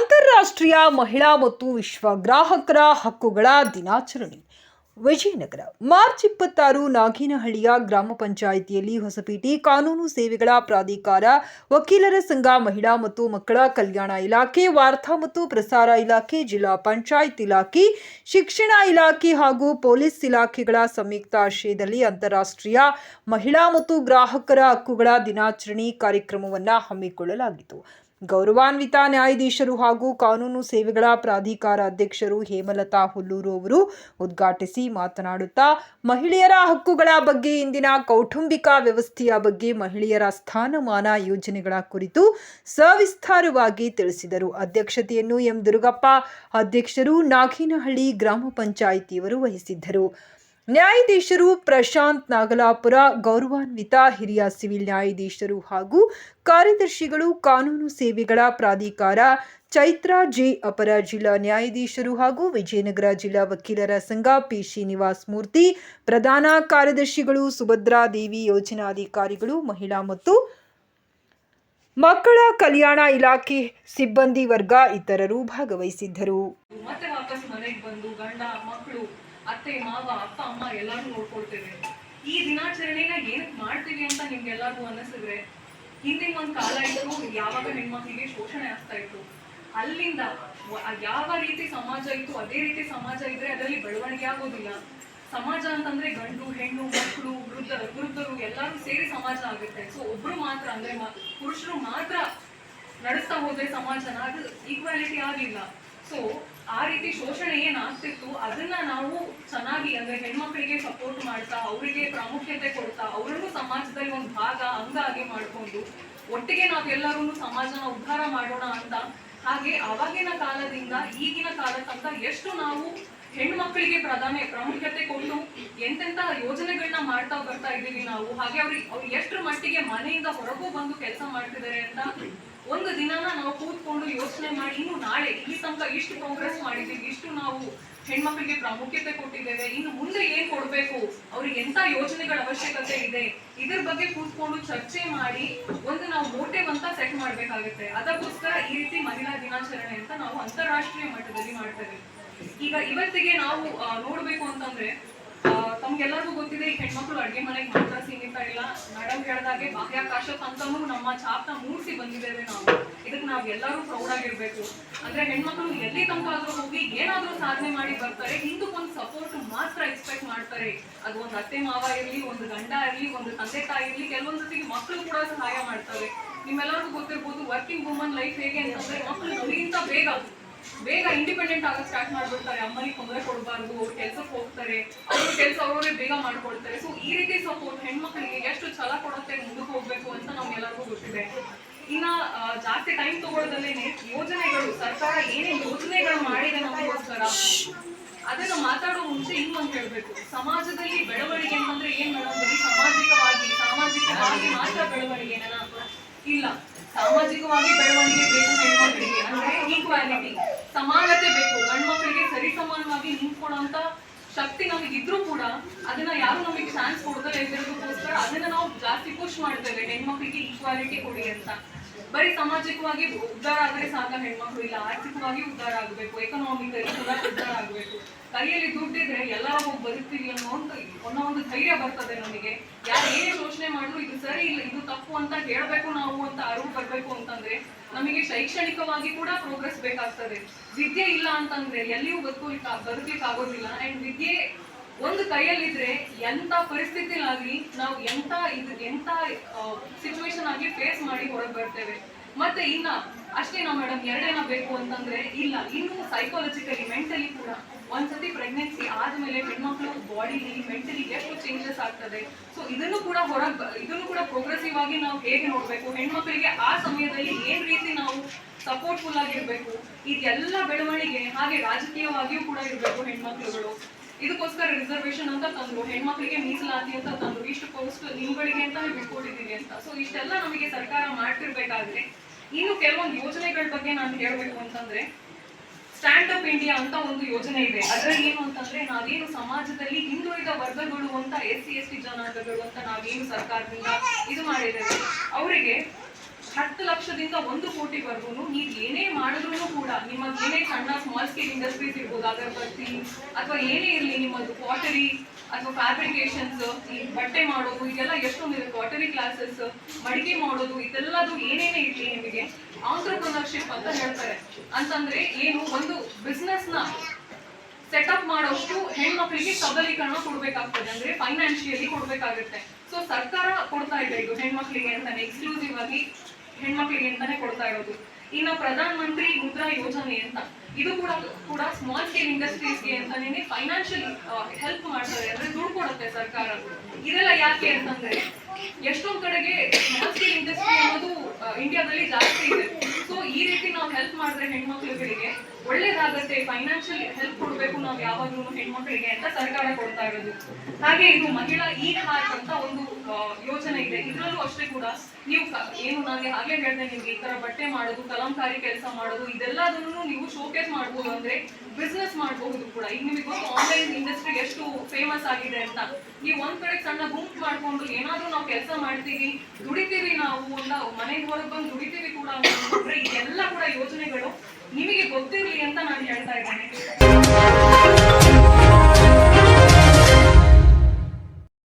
ಅಂತಾರಾಷ್ಟ್ರೀಯ ಮಹಿಳಾ ಮತ್ತು ವಿಶ್ವ ಗ್ರಾಹಕರ ಹಕ್ಕುಗಳ ದಿನಾಚರಣೆ. ವಿಜಯನಗರ, ಮಾರ್ಚ್ ಇಪ್ಪತ್ತಾರು, ನಾಗಿನಹಳ್ಳಿಯ ಗ್ರಾಮ ಪಂಚಾಯಿತಿಯಲ್ಲಿ ಹೊಸಪೇಟೆ ಕಾನೂನು ಸೇವೆಗಳ ಪ್ರಾಧಿಕಾರ ವಕೀಲರ ಸಂಘ, ಮಹಿಳಾ ಮತ್ತು ಮಕ್ಕಳ ಕಲ್ಯಾಣ ಇಲಾಖೆ, ವಾರ್ತಾ ಮತ್ತು ಪ್ರಸಾರ ಇಲಾಖೆ, ಜಿಲ್ಲಾ ಪಂಚಾಯತ್ ಇಲಾಖೆ, ಶಿಕ್ಷಣ ಇಲಾಖೆ ಹಾಗೂ ಪೊಲೀಸ್ ಇಲಾಖೆಗಳ ಸಂಯುಕ್ತ ಆಶ್ರಯದಲ್ಲಿ ಅಂತಾರಾಷ್ಟ್ರೀಯ ಮಹಿಳಾ ಮತ್ತು ಗ್ರಾಹಕರ ಹಕ್ಕುಗಳ ದಿನಾಚರಣೆ ಕಾರ್ಯಕ್ರಮವನ್ನು ಹಮ್ಮಿಕೊಳ್ಳಲಾಗಿತ್ತು. ಗೌರವಾನ್ವಿತ ನ್ಯಾಯಾಧೀಶರು ಹಾಗೂ ಕಾನೂನು ಸೇವೆಗಳ ಪ್ರಾಧಿಕಾರ ಅಧ್ಯಕ್ಷರು ಹೇಮಲತಾ ಹುಲ್ಲೂರು ಅವರು ಉದ್ಘಾಟಿಸಿ ಮಾತನಾಡುತ್ತಾ, ಮಹಿಳೆಯರ ಹಕ್ಕುಗಳ ಬಗ್ಗೆ ಇಂದಿನ ಕೌಟುಂಬಿಕ ವ್ಯವಸ್ಥೆಯ ಬಗ್ಗೆ ಮಹಿಳೆಯರ ಸ್ಥಾನಮಾನ ಯೋಜನೆಗಳ ಕುರಿತು ಸವಿಸ್ತಾರವಾಗಿ ತಿಳಿಸಿದರು. ಅಧ್ಯಕ್ಷತೆಯನ್ನು ಎಂ ದುರ್ಗಪ್ಪ ಅಧ್ಯಕ್ಷರು ನಾಗಿನಹಳ್ಳಿ ಗ್ರಾಮ ಪಂಚಾಯಿತಿಯವರು ವಹಿಸಿದ್ದರು. ನ್ಯಾಯಾಧೀಶರು ಪ್ರಶಾಂತ್ ನಾಗಲಾಪುರ, ಗೌರವಾನ್ವಿತ ಹಿರಿಯ ಸಿವಿಲ್ ನ್ಯಾಯಾಧೀಶರು ಹಾಗೂ ಕಾರ್ಯದರ್ಶಿಗಳು ಕಾನೂನು ಸೇವೆಗಳ ಪ್ರಾಧಿಕಾರ, ಚೈತ್ರಾ ಜೆ ಅಪರ ಜಿಲ್ಲಾ ನ್ಯಾಯಾಧೀಶರು ಹಾಗೂ ವಿಜಯನಗರ ಜಿಲ್ಲಾ ವಕೀಲರ ಸಂಘ ಪಿ ಶ್ರೀನಿವಾಸ್ ಮೂರ್ತಿ, ಪ್ರಧಾನ ಕಾರ್ಯದರ್ಶಿಗಳು ಸುಭದ್ರಾ ದೇವಿ ಯೋಜನಾಧಿಕಾರಿಗಳು, ಮಹಿಳಾ ಮತ್ತು ಮಕ್ಕಳ ಕಲ್ಯಾಣ ಇಲಾಖೆ ಸಿಬ್ಬಂದಿ ವರ್ಗ ಇತರರು ಭಾಗವಹಿಸಿದ್ದರು. ಮತ್ತೆ ವಾಪಸ್ ಮನೆಗೆ ಬಂದು ಗಂಡ, ಮಕ್ಕಳು ಅತ್ತೆ, ಮಾವ, ಅಪ್ಪ, ಅಮ್ಮ ಎಲ್ಲಾರು ನೋಡ್ಕೊಳ್ತೇವೆ. ಈ ದಿನಾಚರಣೆನ ಏನಕ್ಕೆ ಮಾಡ್ತೀವಿ ಅಂತ ನಿಮ್ಗೆಲ್ಲರಿಗೂ ಅನ್ನಿಸಿದ್ರೆ, ಹಿಂದಿನ ಒಂದ್ ಕಾಲ ಇತ್ತು, ಯಾವಾಗ ಹೆಣ್ಮಕ್ಳಿಗೆ ಶೋಷಣೆ ಆಗ್ತಾ ಇತ್ತು. ಅಲ್ಲಿಂದ ಯಾವ ರೀತಿ ಸಮಾಜ ಇತ್ತು, ಅದೇ ರೀತಿ ಸಮಾಜ ಇದ್ರೆ ಅದರಲ್ಲಿ ಬೆಳವಣಿಗೆ ಆಗೋದಿಲ್ಲ. ಸಮಾಜ ಅಂತಂದ್ರೆ ಗಂಡು, ಹೆಣ್ಣು, ಮಕ್ಕಳು, ವೃದ್ಧ, ವೃದ್ಧರು ಎಲ್ಲರೂ ಸೇರಿ ಸಮಾಜ ಆಗುತ್ತೆ. ಸೊ ಒಬ್ರು ಮಾತ್ರ ಅಂದ್ರೆ ಪುರುಷರು ಮಾತ್ರ ನಡೆಸ್ತಾ ಹೋದ್ರೆ ಸಮಾಜನ, ಅದು ಈಕ್ವಾಲಿಟಿ ಆಗಲಿಲ್ಲ. ಸೊ ಆ ರೀತಿ ಶೋಷಣೆ ಏನ್ ಆಗ್ತಿತ್ತು ಅದನ್ನ ನಾವು ಚೆನ್ನಾಗಿ ಅಂದ್ರೆ ಹೆಣ್ಮಕ್ಳಿಗೆ ಸಪೋರ್ಟ್ ಮಾಡ್ತಾ, ಅವರಿಗೆ ಪ್ರಾಮುಖ್ಯತೆ ಕೊಡ್ತಾ, ಅವರನ್ನು ಸಮಾಜದಲ್ಲಿ ಒಂದು ಭಾಗ ಅಂಗ ಆಗಿ ಮಾಡ್ಕೊಂಡು ಒಟ್ಟಿಗೆ ನಾವೆಲ್ಲರೂ ಸಮಾಜನ ಉದ್ಧಾರ ಮಾಡೋಣ ಅಂತ, ಹಾಗೆ ಅವಾಗಿನ ಕಾಲದಿಂದ ಈಗಿನ ಕಾಲ ತನಕ ಎಷ್ಟು ನಾವು ಹೆಣ್ಮಕ್ಳಿಗೆ ಪ್ರಧಾನ ಪ್ರಾಮುಖ್ಯತೆ ಕೊಟ್ಟು ಎಂತೆಂತ ಯೋಜನೆಗಳನ್ನ ಮಾಡ್ತಾ ಬರ್ತಾ ಇದ್ದೀವಿ ನಾವು, ಹಾಗೆ ಅವ್ರಿಗೆ ಅವ್ರು ಎಷ್ಟ್ರ ಮಟ್ಟಿಗೆ ಮನೆಯಿಂದ ಹೊರಗೂ ಬಂದು ಕೆಲಸ ಮಾಡ್ತಿದ್ದಾರೆ ಅಂತ ಒಂದು ದಿನ ನಾವು ಕೂತ್ಕೊಂಡು ಯೋಚನೆ ಮಾಡಿ, ಇನ್ನು ನಾಳೆ ಇಲ್ಲಿ ತನಕ ಇಷ್ಟು ಪ್ರೋಗ್ರೆಸ್ ಮಾಡಿದ್ದೀವಿ ಇಷ್ಟು ನಾವು ಹೆಣ್ಮಕ್ಳಿಗೆ ಪ್ರಾಮುಖ್ಯತೆ ಕೊಟ್ಟಿದ್ದೇವೆ, ಇನ್ನು ಮುಂದೆ ಏನ್ ಕೊಡ್ಬೇಕು? ಅವ್ರಿಗೆ ಎಂತ ಯೋಜನೆಗಳ ಅವಶ್ಯಕತೆ ಇದೆ? ಇದ್ರ ಬಗ್ಗೆ ಕೂತ್ಕೊಂಡು ಚರ್ಚೆ ಮಾಡಿ ಒಂದು ನಾವು ಮೋಟಿವ್ ಅಂತ ಸೆಟ್ ಮಾಡ್ಬೇಕಾಗುತ್ತೆ. ಅದಕ್ಕೋಸ್ಕರ ಈ ರೀತಿ ಮಹಿಳಾ ದಿನಾಚರಣೆ ಅಂತ ನಾವು ಅಂತಾರಾಷ್ಟ್ರೀಯ ಮಟ್ಟದಲ್ಲಿ ಮಾಡ್ತೇವೆ ಈಗ ಇವತ್ತಿಗೆ ನಾವು ನೋಡ್ಬೇಕು ಅಂತಂದ್ರೆ ಆ, ತಮ್ಗೆಲ್ಲರಿಗೂ ಗೊತ್ತಿದೆ ಈ ಹೆಣ್ಮಕ್ಳು ಅಡುಗೆ ಮನೆಗೆ ಮಾತ್ರ ಸೀಮಿತ ಇಲ್ಲ. ಮೇಡಮ್ ಹೇಳಿದಾಗೆ ಬಾಹ್ಯಾಕಾಶ ಅಂತಾನು ನಮ್ಮ ಛಾಪ್ನ ಮೂಡಿಸಿ ಬಂದಿದ್ದೇವೆ ನಾವು. ಇದಕ್ಕೆ ನಾವು ಎಲ್ಲರೂ ಪ್ರೌಡ್ ಆಗಿರ್ಬೇಕು. ಅಂದ್ರೆ ಹೆಣ್ಮಕ್ಳು ಎಲ್ಲಿ ತನಕ ಆದ್ರೂ ಹೋಗಿ ಏನಾದ್ರೂ ಸಾಧನೆ ಮಾಡಿ ಬರ್ತಾರೆ ಹಿಂದಕ್ಕೊಂದು ಸಪೋರ್ಟ್ ಮಾತ್ರ ಎಕ್ಸ್ಪೆಕ್ಟ್ ಮಾಡ್ತಾರೆ. ಅದು ಒಂದು ಅತ್ತೆ ಮಾವ ಇರಲಿ ಒಂದು ಗಂಡ ಇರಲಿ ಒಂದು ತಂದೆ ತಾಯಿ ಇರ್ಲಿ ಕೆಲವೊಂದ್ಸತಿ ಮಕ್ಕಳು ಕೂಡ ಸಹಾಯ ಮಾಡ್ತಾರೆ ನಿಮ್ಮೆಲ್ಲರಿಗೂ ಗೊತ್ತಿರ್ಬೋದು ವರ್ಕಿಂಗ್ ವುಮನ್ ಲೈಫ್ ಹೇಗೆ ಅಂತಂದ್ರೆ ಮಕ್ಕಳು ನಮಗಿಂತ ಬೇಗ ಬೇಗ ಇಂಡಿಪೆಂಡೆಂಟ್ ಆಗ ಸ್ಟಾರ್ಟ್ ಮಾಡ್ಬಿಡ್ತಾರೆ. ಅಮ್ಮನಿಗೆ ತೊಂದರೆ ಕೊಡಬಾರ್ದು, ಅವ್ರ ಕೆಲ್ಸಕ್ಕೆ ಹೋಗ್ತಾರೆ, ಅವ್ರ ಕೆಲಸ ಅವ್ರವ್ರೇ ಬೇಗ ಮಾಡ್ಕೊಳ್ತಾರೆ. ಸೊ ಈ ರೀತಿ ಸಪೋರ್ಟ್ ಹೆಣ್ಮಕ್ಳಿಗೆ ಎಷ್ಟು ಛಲ ಕೊಡುತ್ತೆ ಮುಂದಕ್ಕೆ ಹೋಗ್ಬೇಕು ಅಂತ ನಮ್ಗೆಲ್ಲರಿಗೂ ಗೊತ್ತಿದೆ. ಇನ್ನ ಜಾಸ್ತಿ ಟೈಮ್ ತಗೊಳ್ಳೋದಲ್ಲೇನೆ ಯೋಜನೆಗಳು, ಸರ್ಕಾರ ಏನೇ ಯೋಜನೆಗಳು ಮಾಡಿದೆ ನಮಗೋಸ್ಕರ, ಅದನ್ನ ಮಾತಾಡೋ ಮುಂಚೆ ಅಂತ ಹೇಳ್ಬೇಕು. ಸಮಾಜದಲ್ಲಿ ಬೆಳವಣಿಗೆ ಅಂತಂದ್ರೆ ಏನ್ ಮೇಡಮ್ ಸಾಮಾಜಿಕವಾಗಿ ಸಾಮಾಜಿಕವಾಗಿ ಮಾತ್ರ ಬೆಳವಣಿಗೆ ಇಲ್ಲ. ಸಾಮಾಜಿಕವಾಗಿ ಬೆಳವಣಿಗೆ ಬೇಕು ಹೆಣ್ಮಕ್ಳಿಗೆ, ಅಂದ್ರೆ ಈಕ್ವಾಲಿಟಿ ಸಮಾನತೆ ಬೇಕು. ಗಂಡ್ಮಕ್ಳಿಗೆ ಸರಿ ಸಮಾನವಾಗಿ ನಿಂತ್ಕೊಳ್ಳೋಂಥ ಶಕ್ತಿ ನಮಗೆ ಇದ್ರೂ ಕೂಡ ಅದನ್ನ ಯಾರು ನಮಗೆ ಚಾನ್ಸ್ ಕೊಡ್ತಾರೆ ಇದ್ದಿರೋದಕ್ಕೋಸ್ಕರ ಅದನ್ನ ನಾವು ಜಾಸ್ತಿ ಪುಷ್ ಮಾಡ್ತೇವೆ ಹೆಣ್ಮಕ್ಳಿಗೆ ಈಕ್ವಾಲಿಟಿ ಕೊಡಿ ಅಂತ. ಬರೀ ಸಾಮಾಜಿಕವಾಗಿ ಉದ್ಧಾರ ಆದ್ರೆ ಸಾಕ ಹೆಣ್ಮಕ್ಳು. ಇಲ್ಲ, ಆರ್ಥಿಕವಾಗಿ ಉದ್ಧಾರ ಆಗಬೇಕು. ಎಕನಾಮಿಕಲಿ ಕೂಡ ಉದ್ಧಾರ ಆಗಬೇಕು. ಕೈಯಲ್ಲಿ ದುಡ್ಡಿದ್ರೆ ಎಲ್ಲರೂ ಹೋಗಿ ಬದುಕ್ತೀವಿ ಅನ್ನೋ ಒಂದು ಅನ್ನೋ ಒಂದು ಧೈರ್ಯ ಬರ್ತದೆ ನಮಗೆ. ಯಾರು ಏನೇ ಯೋಚನೆ ಮಾಡಿದ್ರು ಇದು ಸರಿ ಇಲ್ಲ ಇದು ತಪ್ಪು ಅಂತ ಹೇಳಬೇಕು ನಾವು ಅಂತ ಅರಿವು ಬರಬೇಕು ಅಂತಂದ್ರೆ ನಮಗೆ ಶೈಕ್ಷಣಿಕವಾಗಿ ಕೂಡ ಪ್ರೋಗ್ರೆಸ್ ಬೇಕಾಗ್ತದೆ. ವಿದ್ಯೆ ಇಲ್ಲ ಅಂತಂದ್ರೆ ಎಲ್ಲಿಯೂ ಬದುಕು ಬದುಕಲಿಕ್ಕೆ ಆಗೋದಿಲ್ಲ ಅಂಡ್ ವಿದ್ಯೆ ಒಂದು ಕೈಯಲ್ಲಿದ್ರೆ ಎಂತ ಪರಿಸ್ಥಿತಿಲಾಗ್ಲಿ ನಾವು ಎಂತ ಇದು ಎಂತ ಸಿಚುವೇಶನ್ ಆಗಿ ಫೇಸ್ ಮಾಡಿ ಹೊರಗೆ ಬರ್ತೇವೆ. ಮತ್ತೆ ಇನ್ನ ಅಷ್ಟೇನಾ ಮೇಡಮ್ ಎರಡೇನ ಬೇಕು ಅಂತಂದ್ರೆ ಇಲ್ಲ, ಇನ್ನು ಸೈಕಾಲಜಿಕಲಿ ಮೆಂಟಲಿ ಕೂಡ ಒಂದ್ಸತಿ ಪ್ರೆಗ್ನೆನ್ಸಿ ಆದ್ಮೇಲೆ ಹೆಣ್ಮಕ್ಳು ಬಾಡಿಲಿ ಮೆಂಟಲಿ ಎಷ್ಟು ಚೇಂಜಸ್ ಆಗ್ತದೆ. ಸೊ ಇದನ್ನು ಕೂಡ ಹೊರಗ್ ಇದನ್ನು ಕೂಡ ಪ್ರೋಗ್ರೆಸಿವ್ ಆಗಿ ನಾವು ಹೇಗೆ ನೋಡ್ಬೇಕು? ಹೆಣ್ಮಕ್ಳಿಗೆ ಆ ಸಮಯದಲ್ಲಿ ಏನ್ ರೀತಿ ನಾವು ಸಪೋರ್ಟ್ಫುಲ್ ಆಗಿರ್ಬೇಕು? ಇದೆಲ್ಲ ಬೆಳವಣಿಗೆ ಹಾಗೆ ರಾಜಕೀಯವಾಗಿಯೂ ಕೂಡ ಇರ್ಬೇಕು ಹೆಣ್ಮಕ್ಳುಗಳು ಇದಕ್ಕೋಸ್ಕರ ರಿಸರ್ವೇಶನ್ ಅಂತ ತಂದ್ರು. ಹೆಣ್ಮಕ್ಳಿಗೆ ಮೀಸಲಾತಿ ಅಂತ ತಂದ್ರು. ಇಷ್ಟು ಪೋಸ್ಟ್ ನಿಮ್ಗಳಿಗೆ ಅಂತ ಬಿಟ್ಕೊಟ್ಟಿದ್ದೀವಿ ಅಂತ. ಸೊ ಇಷ್ಟೆಲ್ಲ ನಮಗೆ ಸರ್ಕಾರ ಮಾಡ್ತಿರ್ಬೇಕಾದ್ರೆ ಇನ್ನು ಕೆಲವೊಂದು ಯೋಜನೆಗಳ ಬಗ್ಗೆ ನಾನು ಹೇಳ್ಬೇಕು ಅಂತಂದ್ರೆ ಸ್ಟ್ಯಾಂಡ್ ಅಪ್ ಇಂಡಿಯಾ ಅಂತ ಒಂದು ಯೋಜನೆ ಇದೆ. ಅದರಲ್ಲಿ ಏನು ಅಂತಂದ್ರೆ ನಾವೇನು ಸಮಾಜದಲ್ಲಿ ಹಿಂದುಳಿದ ವರ್ಗಗಳು ಅಂತ ಎಸ್ ಸಿ ಎಸ್ ಟಿ ಜನಾಂಗಗಳು ಅಂತ ನಾವೇನು ಸರ್ಕಾರದಿಂದ ಇದು ಮಾಡಿದ್ದೇವೆ. ಅವರಿಗೆ ಹತ್ತು ಲಕ್ಷದಿಂದ ಒಂದು ಕೋಟಿವರೆಗೂ ನೀವು ಏನೇ ಮಾಡಿದ್ರು ಕೂಡ ನಿಮ್ಮ ಏನೇ ಸಣ್ಣ ಸ್ಮಾಲ್ ಸ್ಕೇಲ್ ಇಂಡಸ್ಟ್ರೀಸ್ ಇರ್ಬೋದು, ಅಗರಬತ್ತಿ ಅಥವಾ ಏನೇ ಇರಲಿ ನಿಮ್ಮದು ಕ್ವಾಟರಿ ಅಥವಾ ಫ್ಯಾಬ್ರಿಕೇಶನ್ಸ್ ಈ ಬಟ್ಟೆ ಮಾಡೋದು, ಇದೆಲ್ಲ ಎಷ್ಟೊಂದಿದೆ ಕ್ವಾಟರಿ ಕ್ಲಾಸಸ್ ಮಡಿಕೆ ಮಾಡೋದು, ಇದೆಲ್ಲದು ಏನೇನೇ ಇರಲಿ ನಿಮಗೆ ಆಂಟ್ರಪ್ರನರ್ಶಿಪ್ ಅಂತ ಹೇಳ್ತಾರೆ. ಅಂತಂದ್ರೆ ಏನು, ಒಂದು ಬಿಸ್ನೆಸ್ನ ಸೆಟಪ್ ಮಾಡೋಷ್ಟು ಹೆಣ್ಮಕ್ಳಿಗೆ ಸಬಲೀಕರಣ ಕೊಡ್ಬೇಕಾಗ್ತದೆ. ಅಂದ್ರೆ ಫೈನಾನ್ಷಿಯಲಿ ಕೊಡ್ಬೇಕಾಗುತ್ತೆ. ಸೊ ಸರ್ಕಾರ ಕೊಡ್ತಾ ಇದೆ ಇದು ಹೆಣ್ಮಕ್ಳಿಗೆ ಅಂತಾನೆ ಎಕ್ಸ್ಕ್ಲೂಸಿವ್ ಆಗಿ. ಹೆಣ್ಮಕ್ಳಿಗೆ ಅಂತಾನೆ ಕೊಡ್ತಾ ಇರೋದು. ಇನ್ನು ಪ್ರಧಾನ ಮಂತ್ರಿ ಮುದ್ರಾ ಯೋಜನೆ ಅಂತ. ಇದು ಕೂಡ ಕೂಡ ಸ್ಮಾಲ್ ಸ್ಕೇಲ್ ಇಂಡಸ್ಟ್ರೀಸ್ಗೆ ಅಂತಾನೆ ಫೈನಾನ್ಷಿಯಲ್ ಹೆಲ್ಪ್ ಮಾಡ್ತಾರೆ ಅಂದ್ರೆ ದುಡ್ಡು ಕೊಡುತ್ತೆ ಸರ್ಕಾರ. ಇದೆಲ್ಲ ಯಾಕೆ ಅಂತಂದ್ರೆ ಎಷ್ಟೊಂದ್ ಕಡೆಗೆ ಸ್ಮಾಲ್ ಸ್ಕೇಲ್ ಇಂಡಸ್ಟ್ರಿ ಅನ್ನೋದು ಇಂಡಿಯಾದಲ್ಲಿ ಜಾಸ್ತಿ ಇದೆ. ಸೊ ಈ ರೀತಿ ನಾವು ಹೆಲ್ಪ್ ಮಾಡಿದ್ರೆ ಹೆಣ್ಮಕ್ಳುಗಳಿಗೆ ಒಳ್ಳೇದಾಗತ್ತೆ ಫೈನಾನ್ಷಿಯಲ್ ಹೆಲ್ಪ್ ಕೊಡ್ಬೇಕು ನಾವು ಯಾವಾಗ್ಲೂ ಹೆಣ್ಮಕ್ಳಿಗೆ ಅಂತ ಸರ್ಕಾರ ಕೊಡ್ತಾ ಇರೋದು. ಹಾಗೆ ಇದು ಮಹಿಳಾ ಈ ಹಾಕ್ ಅಂತ ಒಂದು ಯೋಜನೆ ಇದೆ. ಇದರಲ್ಲೂ ಅಷ್ಟೇ ಕೂಡ ನೀವು ಏನು ನನಗೆ ಹಾಗೆ ಹೇಳಿದೆ ನಿಮ್ಗೆ ಈ ತರ ಬಟ್ಟೆ ಮಾಡೋದು, ಕಲಂಕಾರಿ ಕೆಲಸ ಮಾಡೋದು ಇದೆಲ್ಲದನ್ನು ನೀವು ಶೋಕೇಸ್ ಮಾಡ್ಬೋದು ಅಂದ್ರೆ ಬಿಸ್ನೆಸ್ ಮಾಡಬಹುದು ಕೂಡ. ಈಗ ನಿಮಗೆ ಗೊತ್ತು ಆನ್ಲೈನ್ ಇಂಡಸ್ಟ್ರಿ ಎಷ್ಟು ಫೇಮಸ್ ಆಗಿದೆ ಅಂತ. ನೀವು ಒಂದ್ ಕಡೆ ಸಣ್ಣ ಗುಂಪು ಮಾಡ್ಕೊಂಡು ಏನಾದ್ರೂ ನಾವು ಕೆಲಸ ಮಾಡ್ತೀವಿ, ದುಡಿತೀವಿ ನಾವು ಅಂತ ಮನೆಗೆ ಹೊರಗೆ ಬಂದು ದುಡಿತೀವಿ ಕೂಡ ಅಂತಂದ್ರೆ ಇದೆಲ್ಲ ಕೂಡ ಯೋಜನೆಗಳು ನಿಮಗೆ ಗೊತ್ತಿರಲಿ ಅಂತ ನಾನು ಹೇಳ್ತಾ ಇದ್ದೇನೆ.